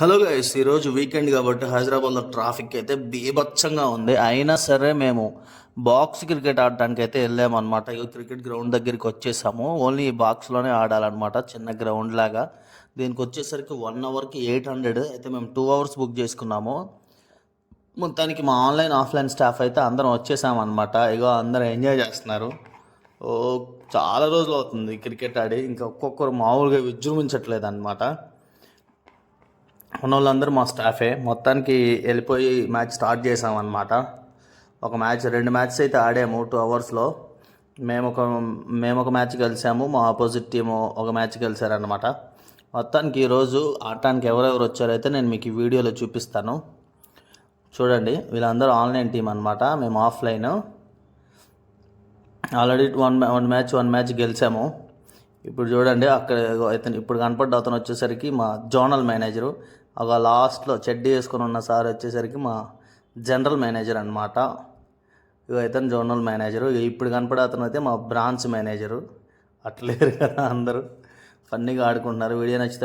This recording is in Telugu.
హలో గైస్ ఈరోజు వీకెండ్ కాబట్టి హైదరాబాద్లో ట్రాఫిక్ అయితే బీభత్సంగా ఉంది. అయినా సరే మేము బాక్స్ క్రికెట్ ఆడటానికి అయితే వెళ్ళామన్నమాట. ఇక క్రికెట్ గ్రౌండ్ దగ్గరికి వచ్చేసాము. ఓన్లీ ఈ బాక్స్లోనే ఆడాలన్నమాట చిన్న గ్రౌండ్ లాగా. దీనికి వచ్చేసరికి వన్ అవర్కి ఎయిట్ హండ్రెడ్ అయితే మేము టూ అవర్స్ బుక్ చేసుకున్నాము. మొత్తానికి మా ఆన్లైన్ ఆఫ్లైన్ స్టాఫ్ అయితే అందరం వచ్చేసామన్నమాట. ఇగో అందరూ ఎంజాయ్ చేస్తున్నారు. ఓ చాలా రోజులు అవుతుంది క్రికెట్ ఆడి. ఇంకా ఒక్కొక్కరు మామూలుగా విజృంభించట్లేదు అనమాట ఉన్న వాళ్ళందరూ మా స్టాఫే. మొత్తానికి వెళ్ళిపోయి మ్యాచ్ స్టార్ట్ చేసామన్నమాట ఒక మ్యాచ్ రెండు మ్యాచ్స్ అయితే ఆడాము టూ అవర్స్లో. మేము ఒక మేము ఒక మ్యాచ్ గెలిచాము మా ఆపోజిట్ టీము ఒక మ్యాచ్ గెలిచారనమాట మొత్తానికి ఈరోజు ఆడటానికి ఎవరెవరు వచ్చారైతే నేను మీకు ఈ వీడియోలో చూపిస్తాను. చూడండి వీళ్ళందరూ ఆన్లైన్ టీం అనమాట మేము offline. Already one one match one match గెలిచాము. ఇప్పుడు చూడండి అక్కడ ఇతను ఇప్పుడు కనపడ్డ అతను వచ్చేసరికి మా జోనల్ మేనేజరు. ఒక లాస్ట్లో చెడ్డీ వేసుకొని ఉన్న సార్ వచ్చేసరికి మా జనరల్ మేనేజర్ అనమాట ఇక ఇతను జోనల్ మేనేజరు. ఇప్పుడు కనపడే అతను అయితే మా బ్రాంచ్ మేనేజరు. అట్లేరు కదా అందరూ. ఫన్నీగా ఆడుకుంటున్నారు. వీడియో నచ్చితే